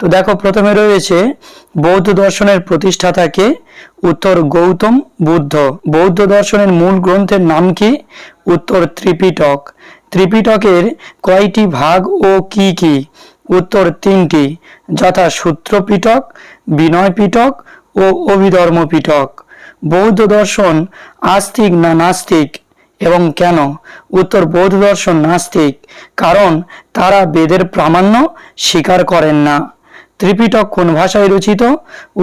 তো দেখো, প্রথমে রয়েছে বৌদ্ধ দর্শনের প্রতিষ্ঠাতাকে, উত্তর গৌতম বুদ্ধ। বৌদ্ধ দর্শনের মূল গ্রন্থের নাম কি? উত্তর ত্রিপিটক। ত্রিপিটকের কয়টি ভাগ ও কি কি? উত্তর তিনটি যথা সূত্র পিটক বিনয় পিটক ও অভিধর্ম পিটক বৌদ্ধ দর্শন আস্তিক না নাস্তিক এবং কেন? উত্তর বৌদ্ধ দর্শন নাস্তিক, কারণ তারা বেদের প্রামাণ্য স্বীকার করেন না। ত্রিপিটক কোন ভাষায় রচিত?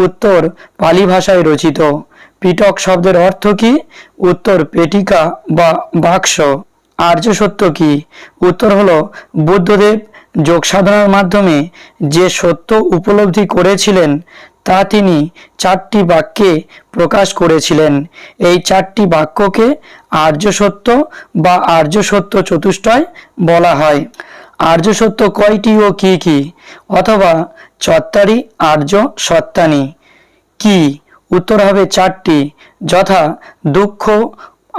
উত্তর পালি ভাষায় রচিত। পিটক শব্দের অর্থ কি? উত্তর, পেটিকা বা বাক্স। আর্য সত্য কি? উত্তর হলো, বুদ্ধদেব যোগ সাধনার মাধ্যমে যে সত্য উপলব্ধি করেছিলেন, তা তিনি চারটি বাক্যে প্রকাশ করেছিলেন। এই চারটি বাক্যকে আর্য সত্য বা আর্য সত্য চতুষ্টয় বলা হয়। আর্য সত্য কয়টি ও কি কি? অথবা চত্বারি আর্য সত্তানি। কি? উত্তর হবে চারটি। যথা দুঃখ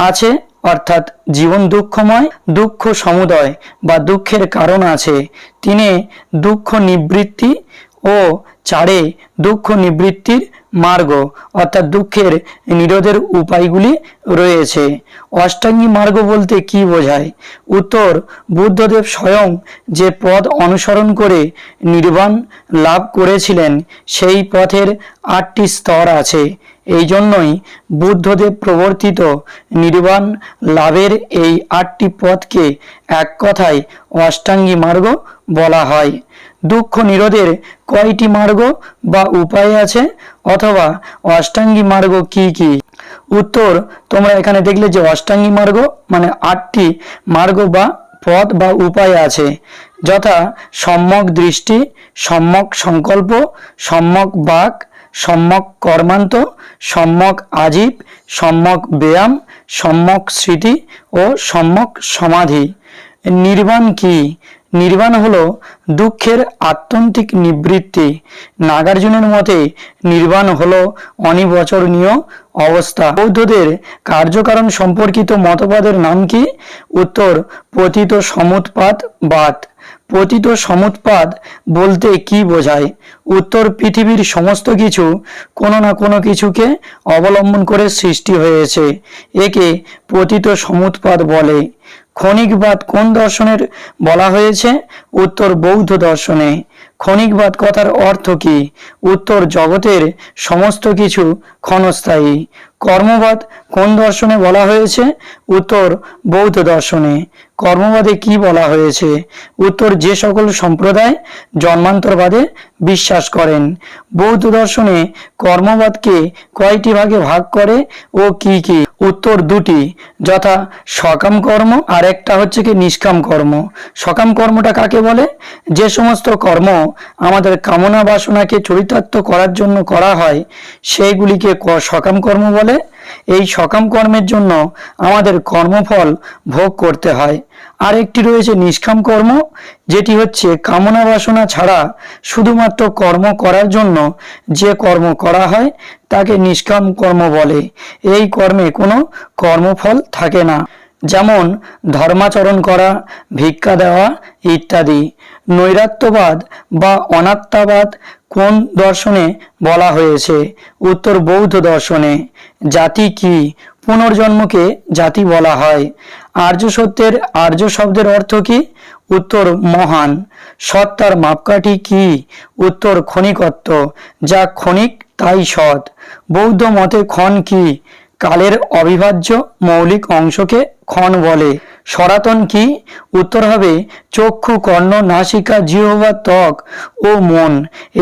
আছে, অর্থাৎ জীবন দুঃখময়, দুঃখ সমুদয় বা দুঃখের কারণ আছে। তিনে দুঃখ নিবৃত্তি ও চারে দুঃখ নিবৃত্তির মার্গ অর্থাৎ দুঃখের নিরোধের উপায়গুলি রয়েছে। অষ্টাঙ্গী মার্গ বলতে কি বোঝায়? উত্তর, বুদ্ধদেব স্বয়ং যে পথ অনুসরণ করে নির্বাণ লাভ করেছিলেন, সেই পথের আটটি স্তর আছে। এই জন্যই বুদ্ধদেব প্রবর্তিত নির্বাণ লাভের এই আটটি পথকে এক কথায় অষ্টাঙ্গী মার্গ বলা হয়। দুঃখ নিরোধের কয়টি মার্গ বা উপায় আছে? অথবা অষ্টাঙ্গী মার্গ কি কি? উত্তর, তোমরা এখানে দেখলে যে অষ্টাঙ্গী মার্গ মানে আটটি মার্গ বা পথ বা উপায় আছে। যথা সম্যক দৃষ্টি, সম্যক সংকল্প, সম্যক বাক, সম্যক কর্মান্ত, সম্যক আজীব, সম্যক ব্যায়াম, সম্যক স্মৃতি ও সম্যক সমাধি। নির্বাণ কি? নির্বাণ হল দুঃখের আত্যন্তিক নিবৃত্তি। নাগার্জুনের মতে, নির্বাণ হল অনিবচরণীয় অবস্থা। বৌদ্ধদের কার্যকারণ সম্পর্কিত মতবাদের নাম কি? উত্তর, পতিত সমুৎপাত বাদ। পতিত সমুৎপাদ বলতে কি বোঝায়? উত্তর পৃথিবীর সমস্ত কিছু কোনো না কোনো কিছুকে অবলম্বন করে সৃষ্টি হয়েছে। একে পতিত সমুৎপাদ বলে। ক্ষণিকবাদ কোন দর্শনের বলা হয়েছে? উত্তর বৌদ্ধ দর্শনে। ক্ষণিকবাদ কথার অর্থ কি? উত্তর জগতের সমস্ত কিছু ক্ষণস্থায়ী। কর্মবাদ কোন দর্শনে বলা হয়েছে? উত্তর, বৌদ্ধ দর্শনে। কর্মবাদে কি বলা হয়েছে? উত্তর, যে সকল সম্প্রদায় জন্মান্তরবাদে বিশ্বাস করেন। বৌদ্ধ দর্শনে কর্মবাদকে কয়টি ভাগে ভাগ করে ও কি কি? উত্তর দুটি, যথা সকাম কর্ম আর একটা হচ্ছে কি নিষ্কাম কর্ম। সকাম কর্মটা কাকে বলে? যে সমস্ত কর্ম আমাদের কামনা বাসনাকে চরিতার্থ করার জন্য করা হয়, সেইগুলিকে সকাম কর্ম বলে। এই সকাম কর্মের জন্য আমাদের কর্মফল ভোগ করতে হয়। আর একটি রয়েছে নিষ্কাম কর্ম, যেটি হচ্ছে কামনা বাসনা ছাড়া শুধুমাত্র কর্ম করার জন্য যে কর্ম করা হয়, তাকে নিষ্কাম কর্ম বলে। এই কর্মে কোনো কর্মফল থাকে না। যেমন ধর্মাচরণ করা, ভিক্ষা দেওয়া ইত্যাদি। নৈরাত্যবাদ বা অনাত্মাবাদ কোন দর্শনে বলা হয়েছে? উত্তর বৌদ্ধ দর্শনে। জাতি কি? পুনর্জন্মকে জাতি বলা হয়। আর্য সত্যের আর্য শব্দের অর্থ কি? উত্তর মহান। সত্তার মাপকাঠি কি? উত্তর ক্ষণিকত্ব। যা ক্ষণিক তাই সৎ। বৌদ্ধ মতে ক্ষণ কি? কালের অবিভাজ্য মৌলিক অংশকে ক্ষণ বলে। সনাতন কি? উত্তর হবে, চক্ষু, কর্ণ, নাসিকা, জিহ্বা, ত্বক ও মন।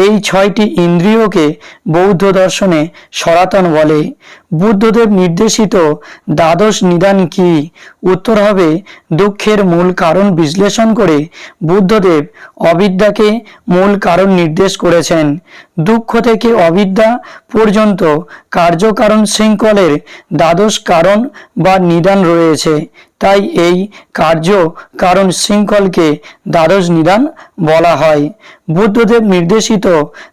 এই ছয়টি ইন্দ্রিয়কে বৌদ্ধ দর্শনে সরাতন বলে। বুদ্ধদেব নির্দেশিত দ্বাদশ নিদান কি? উত্তর হবে, দুঃখের মূল কারণ বিশ্লেষণ করে বুদ্ধদেব অবিদ্যাকে মূল কারণ নির্দেশ করেছেন। দুঃখ থেকে অবিদ্যা পর্যন্ত কার্যকারণ শৃঙ্খলের দ্বাদশ কারণ বা নিদান রয়েছে। তাই এই কার্য কারণ শৃঙ্খলকে দ্বাদশ নিদান বলা হয়। বুদ্ধদেব নির্দেশিত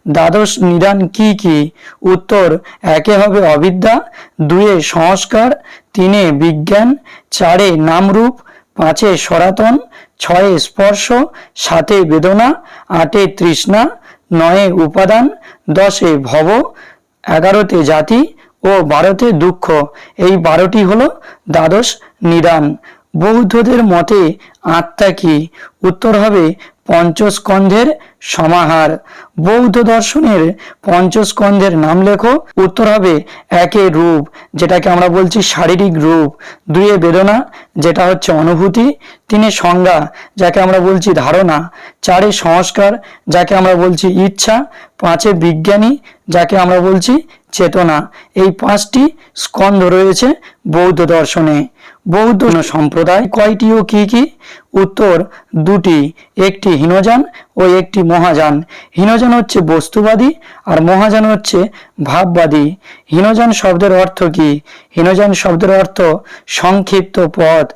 দ্বাদশ নিদান কি কি? উত্তর, একে হবে অবিদ্যা, দুয়ে সংস্কার, তিনে বিজ্ঞান, চারে নামরূপ, পাঁচে সরাতন ছয়ে স্পর্শ, সাতে বেদনা, আটে তৃষ্ণা, নয়ে উপাদান, দশে ভব, এগারোতে জাতি ও বারোতে দুঃখ। এই বারোটি হল দ্বাদশ নিদান। বৌদ্ধদের মতে আত্মা কি? উত্তর হবে পঞ্চস্কন্ধের সমাহার। বৌদ্ধ দর্শনের পঞ্চস্কন্ধের নাম লেখো, উত্তর হবে একে রূপ, যেটাকে আমরা বলছি শারীরিক রূপ। দুয়ে বেদনা, যেটা হচ্ছে অনুভূতি। তিনে সংজ্ঞা, যাকে আমরা বলছি ধারণা। চারে সংস্কার, যাকে আমরা বলছি ইচ্ছা। পাঁচে বিজ্ঞানী, যাকে আমরা বলছি চেতনা। এই পাঁচটি স্কন্ধ রয়েছে বৌদ্ধ দর্শনে। বৌদ্ধ সম্প্রদায় কয়টি ও কি কি? উত্তর, দুটি। একটি হীনযান ও একটি মহাযান। হীনযান হচ্ছে বস্তুবাদী আর মহাযান হচ্ছে ভাববাদী। হীনযান শব্দের অর্থ কি? হীনযান শব্দের অর্থ সংক্ষিপ্ত পথ,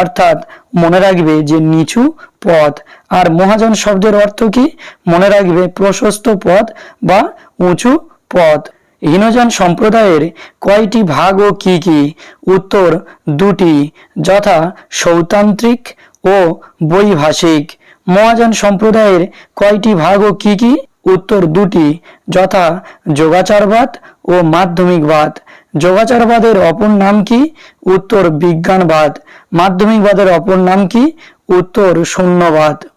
অর্থাৎ মনে রাখবে যে নিচু পথ। আর মহাজন শব্দের অর্থ কি? মনে রাখবে প্রশস্ত পথ বা উঁচু পথ। হীনযান সম্প্রদায়ের কয়টি ভাগ ও কি কি? উত্তর দুটি, যথা সৌতান্ত্রিক ও বৈভাষিক। মহাযান সম্প্রদায়ের কয়টি ভাগ ও কি কি? উত্তর দুটি, যথা যোগাচারবাদ ও মাধ্যমিকবাদ। যোগাচারবাদের অপর নাম কি? উত্তর বিজ্ঞানবাদ। মাধ্যমিকবাদের অপর নাম কি? উত্তর শূন্যবাদ।